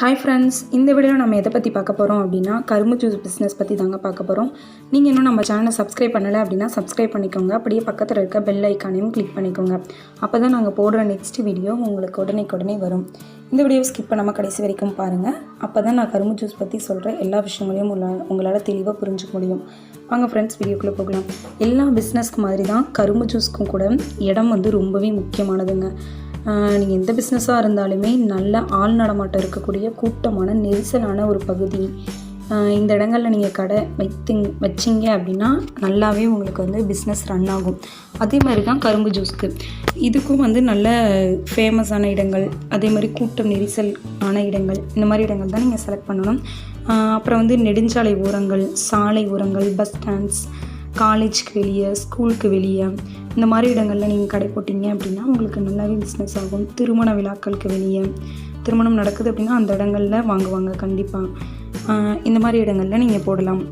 Hi friends இந்த வீடியோவில் நம்ம எதை பற்றி பார்க்க போகிறோம் அப்படின்னா கரும்பு ஜூஸ் பிஸ்னஸ் பற்றி தாங்க பார்க்க போகிறோம் நீங்கள் இன்னும் நம்ம சேனலை சப்ஸ்கிரைப் பண்ணலை அப்படின்னா சப்ஸ்கிரைப் பண்ணிக்கோங்க. அப்படியே பக்கத்தில் இருக்க பெல் ஐக்கானையும் கிளிக் பண்ணிக்கோங்க. அப்போ தான் நாங்கள் போடுற நெக்ஸ்ட் வீடியோ உங்களுக்கு உடனே உடனே வரும். இந்த வீடியோ ஸ்கிப் பண்ணாமல் கடைசி வரைக்கும் பாருங்கள் அப்போ தான் நான் கரும்பு ஜூஸ் பற்றி சொல்கிற எல்லா விஷயங்களையும் உங்களால் உங்களால் தெளிவாக புரிஞ்சுக்க முடியும். வாங்க ஃப்ரெண்ட்ஸ் வீடியோக்குள்ளே போகலாம். எல்லா பிஸ்னஸ்க்கு மாதிரி தான் கரும்பு ஜூஸ்க்கும் கூட இடம் வந்து ரொம்பவே முக்கியமானதுங்க. நீங்கள் எந்த பிஸ்னஸாக இருந்தாலுமே நல்ல ஆள் நடமாட்டம் இருக்கக்கூடிய கூட்டமான நெரிசலான ஒரு பகுதி. இந்த இடங்களில் நீங்கள் கடை வைத்திங் வச்சிங்க அப்படின்னா நல்லாவே உங்களுக்கு வந்து பிஸ்னஸ் ரன் ஆகும். அதே மாதிரி தான் கரும்பு ஜூஸ்க்கு இதுக்கும் வந்து நல்ல ஃபேமஸான இடங்கள் அதே மாதிரி கூட்டம் நெரிசல் ஆன இடங்கள் இந்த மாதிரி இடங்கள் தான் நீங்கள் செலக்ட் பண்ணணும். அப்புறம் வந்து நெடுஞ்சாலை ஓரங்கள் சாலை ஓரங்கள் பஸ் ஸ்டாண்ட்ஸ் காலேஜ்க்கு வெளியே ஸ்கூலுக்கு வெளியே இந்த மாதிரி இடங்களில் நீங்கள் கடை போட்டிங்க அப்படின்னா உங்களுக்கு நல்லாவே பிஸ்னஸ் ஆகும். திருமண விழாக்களுக்கு வெளியே. திருமணம் நடக்குது அப்படின்னா அந்த இடங்களில் வாங்குவாங்க கண்டிப்பாக இந்த மாதிரி இடங்களில் நீங்கள் போடலாம்.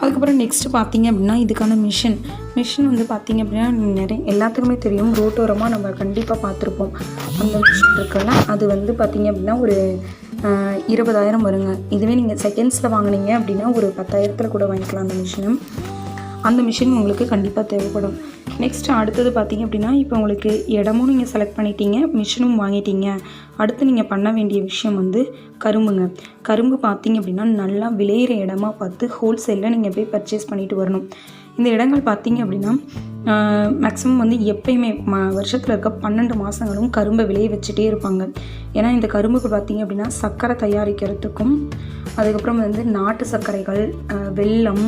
அதுக்கப்புறம் நெக்ஸ்ட்டு பார்த்தீங்க அப்படின்னா இதுக்கான மிஷின் மிஷின் வந்து பார்த்தீங்க அப்படின்னா நிறைய எல்லாத்துக்குமே தெரியும். ரோட்டோரமாக நம்ம கண்டிப்பாக பார்த்துருப்போம் அந்த மிஷின் இருக்குல்ல அது வந்து பார்த்தீங்க அப்படின்னா ஒரு இருபதாயிரம் வருங்க. இதுவே நீங்கள் செகண்ட்ஸில் வாங்குனீங்க அப்படின்னா ஒரு பத்தாயிரத்தில் கூட வாங்கிக்கலாம் அந்த மிஷினும் அந்த மிஷின் உங்களுக்கு கண்டிப்பாக தேவைப்படும். நெக்ஸ்ட் அடுத்தது பார்த்தீங்க அப்படின்னா இப்போ உங்களுக்கு இடமும் நீங்கள் செலக்ட் பண்ணிட்டீங்க மிஷினும் வாங்கிட்டீங்க. அடுத்து நீங்கள் பண்ண வேண்டிய விஷயம் வந்து கரும்புங்க. கரும்பு பார்த்தீங்க அப்படின்னா நல்லா விளையிற இடமா பார்த்து ஹோல்சேலில் நீங்கள் போய் பர்ச்சேஸ் பண்ணிட்டு வரணும். இந்த இடங்கள் பார்த்தீங்க அப்படின்னா மேக்ஸிமம் வந்து எப்பயுமே ம வருஷத்தில் இருக்க பன்னெண்டு மாதங்களும் கரும்பை விளைய வச்சுட்டே இருப்பாங்க. ஏன்னா இந்த கரும்புக்கு பார்த்தீங்க அப்படின்னா சர்க்கரை தயாரிக்கிறதுக்கும் அதுக்கப்புறம் வந்து நாட்டு சர்க்கரைகள் வெல்லம்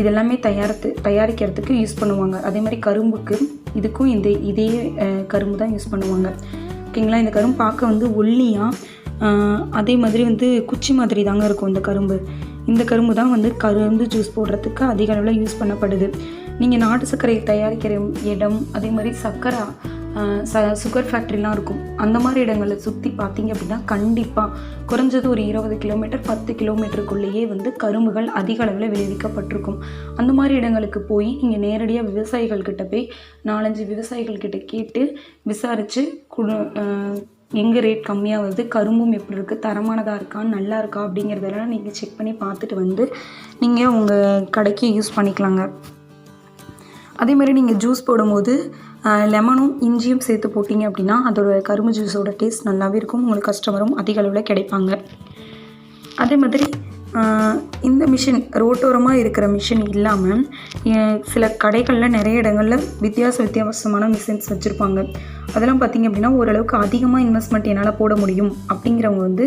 இதெல்லாமே தயாரித்து தயாரிக்கிறதுக்கு யூஸ் பண்ணுவாங்க. அதே மாதிரி கரும்புக்கு இதுக்கும் இந்த இதே கரும்பு தான் யூஸ் பண்ணுவாங்க. ஓகேங்களா இந்த கரும்பு பார்க்க வந்து ஒல்லியாக அதே மாதிரி வந்து குச்சி மாதிரி தாங்க இருக்கும் இந்த கரும்பு. இந்த கரும்பு தான் வந்து கரும்பு ஜூஸ் போடுறதுக்கு அதிக அளவில் யூஸ் பண்ணப்படுது. நீங்கள் நாட்டு சர்க்கரை தயாரிக்கிற இடம் அதே மாதிரி சர்க்கரை ச சுகர் ஃபேக்ட்ரிலாம் இருக்கும். அந்த மாதிரி இடங்களை சுற்றி பார்த்தீங்க அப்படின்னா கண்டிப்பாக குறைஞ்சது ஒரு இருபது கிலோமீட்டர் பத்து கிலோமீட்டருக்குள்ளேயே வந்து கரும்புகள் அதிக அளவில் விளைவிக்கப்பட்டிருக்கும். அந்த மாதிரி இடங்களுக்கு போய் நீங்கள் நேரடியாக விவசாயிகள்கிட்ட போய் நாலஞ்சு விவசாயிகள்கிட்ட கேட்டு விசாரித்து குடு எங்கே ரேட் கம்மியாக வருது கரும்பும் எப்படி இருக்குது தரமானதாக இருக்கா நல்லா இருக்கா அப்படிங்கிறதெல்லாம் நீங்கள் செக் பண்ணி பார்த்துட்டு வந்து நீங்கள் உங்கள் கடைக்கு யூஸ் பண்ணிக்கலாங்க. அதேமாதிரி நீங்கள் ஜூஸ் போடும்போது லெமனும் இஞ்சியும் சேர்த்து போட்டிங்க அப்படின்னா அதோட கரும்பு ஜூஸோட டேஸ்ட் நல்லாவே இருக்கும். உங்களுக்கு கஸ்டமரும் அதிக அளவில் கிடைப்பாங்க. அதே மாதிரி இந்த மிஷின் ரோட்டோரமாக இருக்கிற மிஷின் இல்லாமல் சில கடைகளில் நிறைய இடங்களில் வித்தியாச வித்தியாசமான மிஷின்ஸ் வச்சுருப்பாங்க. அதெல்லாம் பார்த்தீங்க அப்படின்னா ஓரளவுக்கு அதிகமாக இன்வெஸ்ட்மெண்ட் என்னால் போட முடியும் அப்படிங்கிறவங்க வந்து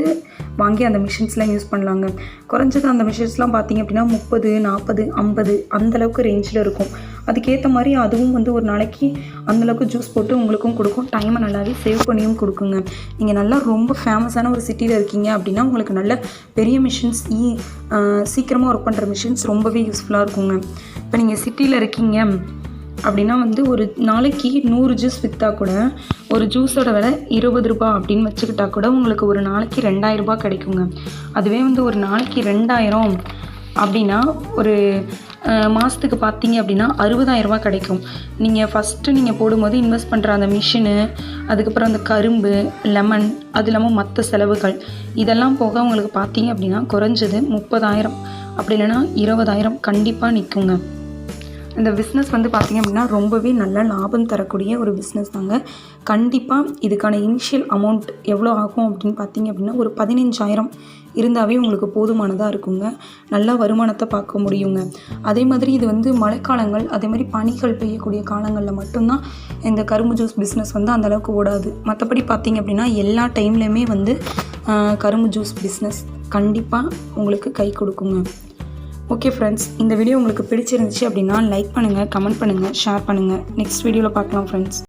வாங்கி அந்த மிஷின்ஸ்லாம் யூஸ் பண்ணலாங்க. குறைஞ்சது அந்த மிஷின்ஸ்லாம் பார்த்திங்க அப்படின்னா முப்பது நாற்பது ஐம்பது அந்தளவுக்கு ரேஞ்சில் இருக்கும். அதுக்கேற்ற மாதிரி அதுவும் வந்து ஒரு நாளைக்கு அந்தளவுக்கு ஜூஸ் போட்டு உங்களுக்கும் கொடுக்கும். டைமை நல்லாவே சேவ் பண்ணியும் கொடுக்குங்க. நீங்கள் நல்லா ரொம்ப ஃபேமஸான ஒரு சிட்டியில் இருக்கீங்க அப்படின்னா உங்களுக்கு நல்ல பெரிய மிஷின்ஸ் ஈ சீக்கிரமாக ஒர்க் பண்ணுற மிஷின்ஸ் ரொம்பவே யூஸ்ஃபுல்லாக இருக்குங்க. இப்போ நீங்கள் சிட்டியில் இருக்கீங்க அப்படின்னா வந்து ஒரு நாளைக்கு நூறு ஜூஸ் விற்றா கூட ஒரு ஜூஸோட விலை இருபது ரூபா அப்படின்னு வச்சுக்கிட்டா கூட உங்களுக்கு ஒரு நாளைக்கு ரெண்டாயிரரூபா கிடைக்குங்க. அதுவே வந்து ஒரு நாளைக்கு ரெண்டாயிரம் அப்படின்னா ஒரு மாதத்துக்கு பார்த்தீங்க அப்படின்னா அறுபதாயிரம் கிடைக்கும். நீங்கள் ஃபஸ்ட்டு நீங்கள் போடும்போது இன்வெஸ்ட் பண்ணுற அந்த மிஷினு அதுக்கப்புறம் அந்த கரும்பு லெமன் அது இல்லாமல் மற்ற செலவுகள் இதெல்லாம் போக உங்களுக்கு பார்த்தீங்க அப்படின்னா குறைஞ்சது முப்பதாயிரம். அப்படி இல்லைன்னா இருபதாயிரம் கண்டிப்பாக நிற்குங்க இந்த பிஸ்னஸ் வந்து பார்த்திங்க அப்படின்னா ரொம்பவே நல்ல லாபம் தரக்கூடிய ஒரு பிஸ்னஸ் தாங்க. கண்டிப்பாக இதுக்கான இனிஷியல் அமௌண்ட் எவ்வளோ ஆகும் அப்படின்னு பார்த்தீங்க அப்படின்னா ஒரு பதினஞ்சாயிரம் இருந்தாவே உங்களுக்கு போதுமானதாக இருக்குங்க. நல்லா வருமானத்தை பார்க்க முடியுங்க. அதே மாதிரி இது வந்து மழைக்காலங்கள் அதே மாதிரி பனிகள் பெய்யக்கூடிய காலங்களில் மட்டும்தான் இந்த கரும்பு ஜூஸ் பிஸ்னஸ் வந்து அந்த அளவுக்கு ஓடாது. மற்றபடி பார்த்தீங்க அப்படின்னா எல்லா டைம்லையுமே வந்து கரும்பு ஜூஸ் பிஸ்னஸ் கண்டிப்பாக உங்களுக்கு கை கொடுக்குங்க. ஓகே ஃப்ரெண்ட்ஸ் இந்த வீடியோ உங்களுக்கு பிடிச்சிருந்துச்சு அப்படின்னா லைக் பண்ணுங்கள் கமெண்ட் பண்ணுங்கள் ஷேர் பண்ணுங்கள் நெக்ஸ்ட் வீடியோவில் பார்க்கலாம் ஃப்ரெண்ட்ஸ்